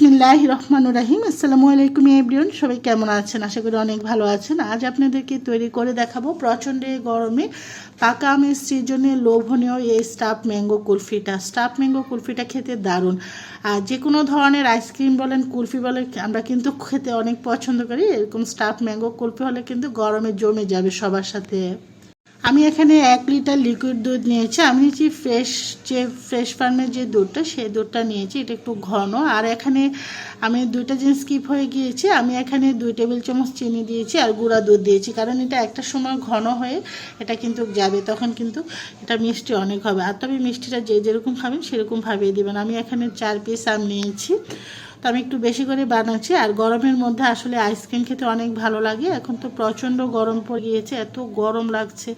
বিসমিল্লাহ রহমানুর রাহিম। আসসালামু আলাইকুম এভরিওন সবাই কেমন আছেন? আশা করি অনেক ভালো আছেন। আজ আপনাদেরকে তৈরি করে দেখাবো প্রচণ্ড গরমে পাকা আমের সিজনে লোভনীয় এই স্টাফ ম্যাঙ্গো কুলফিটা। স্টাফ ম্যাঙ্গো কুলফিটা খেতে দারুণ। আর যে কোনো ধরনের আইসক্রিম বলেন, কুলফি বলেন, আমরা কিন্তু খেতে অনেক পছন্দ করি। এরকম স্টাফ ম্যাঙ্গো কুলফি হলে কিন্তু গরমে জমে যাবে সবার সাথে। আমি এখানে এক লিটার লিকুইড দুধ নিয়েছি। আমি নিয়েছি ফ্রেশ যে ফ্রেশ ফার্মের যে দুধটা, সেই দুধটা নিয়েছি। এটা একটু ঘন। আর এখানে আমি দুইটা জিনিস স্কিপ হয়ে গিয়েছি। আমি এখানে দুই টেবিল চামচ চিনি দিয়েছি আর গুঁড়া দুধ দিয়েছি। কারণ এটা একটা সময় ঘন হয়ে এটা কিন্তু যাবে, তখন কিন্তু এটা মিষ্টি অনেক হবে। আর তবে মিষ্টিটা যে যেরকম খাবেন, সেরকম ভাবিয়ে দেবেন। আমি এখানে চার পিস আম নিয়েছি। তো আমি একটু বেশি করে বানাচ্ছি। আর গরমের মধ্যে আসলে আইসক্রিম খেতে অনেক ভালো লাগে। এখন তো প্রচণ্ড গরম পড়ে গিয়েছে, এত গরম লাগছে।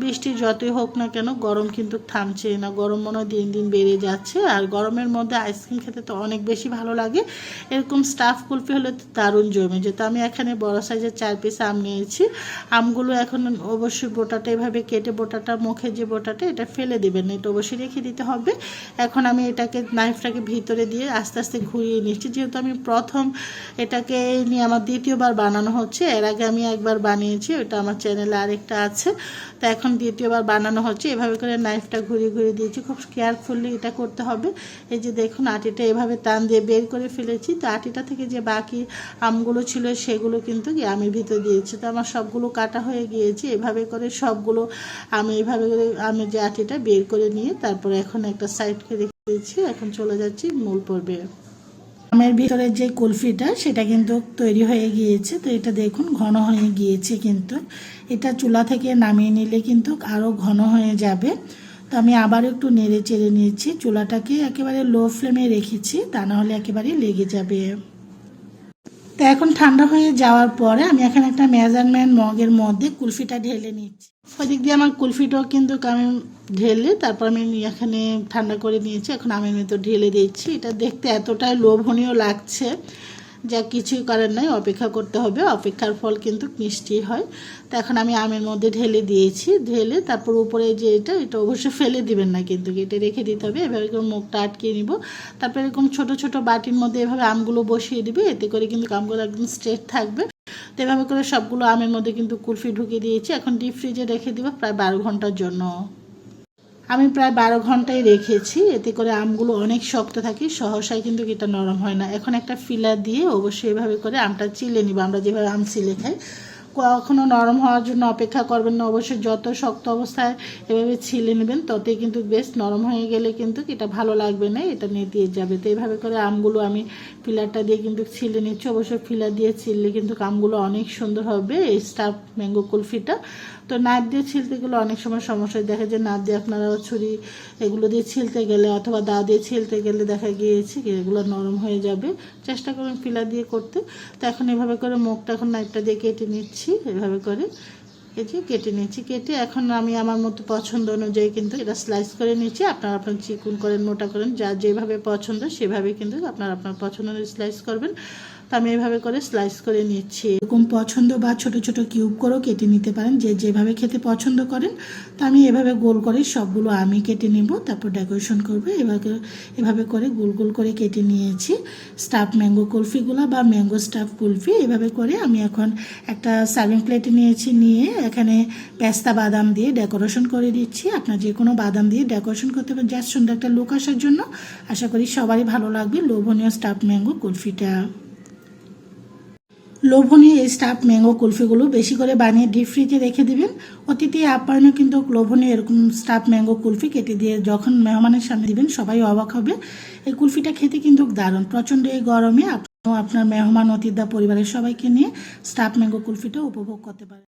বৃষ্টি যতই হোক না কেন গরম কিন্তু থামছে না। গরম মনে দিন দিন বেড়ে যাচ্ছে। আর গরমের মধ্যে আইসক্রিম খেতে তো অনেক বেশি ভালো লাগে। এরকম স্টাফ কুলফি হলে তো দারুণ জমে যেত। আমি এখানে বড় সাইজের চার পিস আম নিয়েছি। আমগুলো এখন অবশ্যই বোটাটা এভাবে কেটে বোটাটা, মুখে যে বোটাটা, এটা ফেলে দেবেন এটা অবশ্যই রেখে দিতে হবে। এখন আমি এটাকে নাইফটাকে ভিতরে দিয়ে আস্তে আস্তে ঘুরিয়ে নিচ্ছি। যেহেতু আমি প্রথম এটাকে নিয়ে আমার দ্বিতীয়বার বানানো হচ্ছে, এর আগে আমি একবার বানিয়েছি, ওটা আমার চ্যানেলে আরেকটা আছে, তো এখন দ্বিতীয়বার বানানো হচ্ছে, এভাবে করে নাইফটা ঘুরিয়ে ঘুরিয়ে দিয়েছি, খুব কেয়ারফুলি এটা করতে হবে। এই যে দেখুন, আটিটা এভাবে টান দিয়ে বের করে ফেলেছি, তো আটিটা থেকে যে বাকি আমগুলো ছিল, সেগুলো কিন্তু আমি ভিতরে দিয়েছি, তো আমার সবগুলো কাটা হয়ে গিয়েছে, এভাবে করে সবগুলো আমি এভাবে করে আমি যে আটিটা বের করে নিয়ে তারপরে এখন একটা সাইডকে রেখে দিয়েছি, এখন চলে যাচ্ছি মূল পর্বে। আমের ভিতরে যে কুলফিটা, সেটা কিন্তু তৈরি হয়ে গিয়েছে। তো এটা দেখুন, ঘন হয়ে গিয়েছে কিন্তু। এটা চুলা থেকে নামিয়ে নিলে কিন্তু আরও ঘন হয়ে যাবে। তো আমি আবার একটু নেড়ে চেড়ে নিয়েছি চুলাটাকে একেবারে লো ফ্লেমে রেখেছি, তা না হলে একেবারে লেগে যাবে। তো এখন ঠান্ডা হয়ে যাওয়ার পরে আমি এখানে একটা মেজারমেন্ট মগের মধ্যে কুলফিটা ঢেলে নিচ্ছি। ওদিক দিয়ে আমার কুলফিটাও কিন্তু আমি ঢেলে তারপর আমি এখানে ঠান্ডা করে নিয়েছি। এখন আমের তো ঢেলে দিচ্ছি। এটা দেখতে এতটাই লোভনীয় লাগছে যা কিছুই করার নাই, অপেক্ষা করতে হবে। অপেক্ষার ফল কিন্তু মিষ্টি হয়। তো এখন আমি আমের মধ্যে ঢেলে দিয়েছি। ঢেলে তারপর উপরে যে এটা এটা অবশ্যই ফেলে দিবেন না কিন্তু, এটা রেখে দিতে হবে। এভাবে করে মুখটা আটকে নিব। তারপর এরকম ছোট ছোট বাটির মধ্যে এভাবে আমগুলো বসিয়ে দিবে। এতে করে কিন্তু আমগুলো একদম স্ট্রেট থাকবে। তো এভাবে করে সবগুলো আমের মধ্যে কিন্তু কুলফি ঢুকিয়ে দিয়েছি। এখন ডিপ ফ্রিজে রেখে দিব প্রায় বারো ঘণ্টার জন্য। আমি প্রায় বারো ঘন্টায় রেখেছি। এতে করে আমগুলো অনেক শক্ত থাকে, সহসায় কিন্তু এটা নরম হয় না। এখন একটা ফিলার দিয়ে অবশ্যই এভাবে করে আমটা চিলে নিব। আমরা যেভাবে আম চিলে খাই কখনো নরম হওয়ার জন্য অপেক্ষা করবেন না। অবশ্যই যত শক্ত অবস্থায় এভাবে ছিলে নেবেন, ততই কিন্তু বেশ নরম হয়ে গেলে কিন্তু এটা ভালো লাগবে না, এটা নিয়ে দিয়ে যাবে। তো এইভাবে করে আমগুলো আমি ফিলারটা দিয়ে কিন্তু ছিলে নিচ্ছি। অবশ্যই ফিলার দিয়ে ছিললে কিন্তু আমগুলো অনেক সুন্দর হবে, এই স্টাফ ম্যাঙ্গো কুলফিটা। তো নাইফ দিয়ে ছিলতে গেলে অনেক সময় সমস্যা দেখা যায়। নাইফ দিয়ে আপনারা ছুরি এগুলো দিয়ে ছিলতে গেলে অথবা দা দিয়ে ছিলতে গেলে দেখা গিয়েছে এগুলো নরম হয়ে যাবে। চেষ্টা করুন ফিলা দিয়ে করতে। তো এখন এভাবে করে মুখটা এখন নাইফটা দিয়ে কেটে নিচ্ছি। এভাবে করে এই যে কেটে নিয়েছি, কেটে এখন আমি আমার মতো পছন্দ অনুযায়ী কিন্তু এটা স্লাইস করে নিয়েছি। আপনার আপনার চিকুন করেন, মোটা করেন, যা যেভাবে পছন্দ সেভাবে কিন্তু আপনার আপনার পছন্দ স্লাইস করবেন। তো আমি এভাবে করে স্লাইস করে নিচ্ছি। এরকম পছন্দ বা ছোট ছোট কিউব করেও কেটে নিতে পারেন। যে যেভাবে খেতে পছন্দ করেন, তো আমি এভাবে গোল করে সবগুলো আমি কেটে নিব, তারপর ডেকোরেশন করব। এভাবে এভাবে করে গোল গোল করে কেটে নিয়েছি। স্টাফ ম্যাঙ্গো কুলফিগুলো বা ম্যাঙ্গো স্টাফ কুলফি, এভাবে করে আমি এখন একটা সার্ভিং প্লেটে নিয়েছি, নিয়ে এখানে পেস্তা বাদাম দিয়ে ডেকোরেশন করে দিচ্ছি। আপনার যে কোনো বাদাম দিয়ে ডেকোরেশন করতে পারেন জাস্ট সুন্দর একটা লুক আসার জন্য। আশা করি সবারই ভালো লাগবে। লোভনীয় স্টাফ ম্যাঙ্গো কুলফিটা। লোভনীয় এই স্টাফ ম্যাঙ্গো কুলফিগুলো বেশি করে বানিয়ে ডিপ ফ্রিজে রেখে দিবেন। অতিথি আপ্যায়নে কিন্তু লোভনীয় এরকম স্টাফ ম্যাঙ্গো কুলফি কেটে দিয়ে যখন মেহমানের সামনে দিবেন, সবাই অবাক হবে। এই কুলফিটা খেতে কিন্তু দারুণ। প্রচণ্ড এই গরমে আপনার মেহমান, অতিথা পরিবারের সবাইকে নিয়ে স্টাফ ম্যাঙ্গো কুলফিটা উপভোগ করতে পারেন।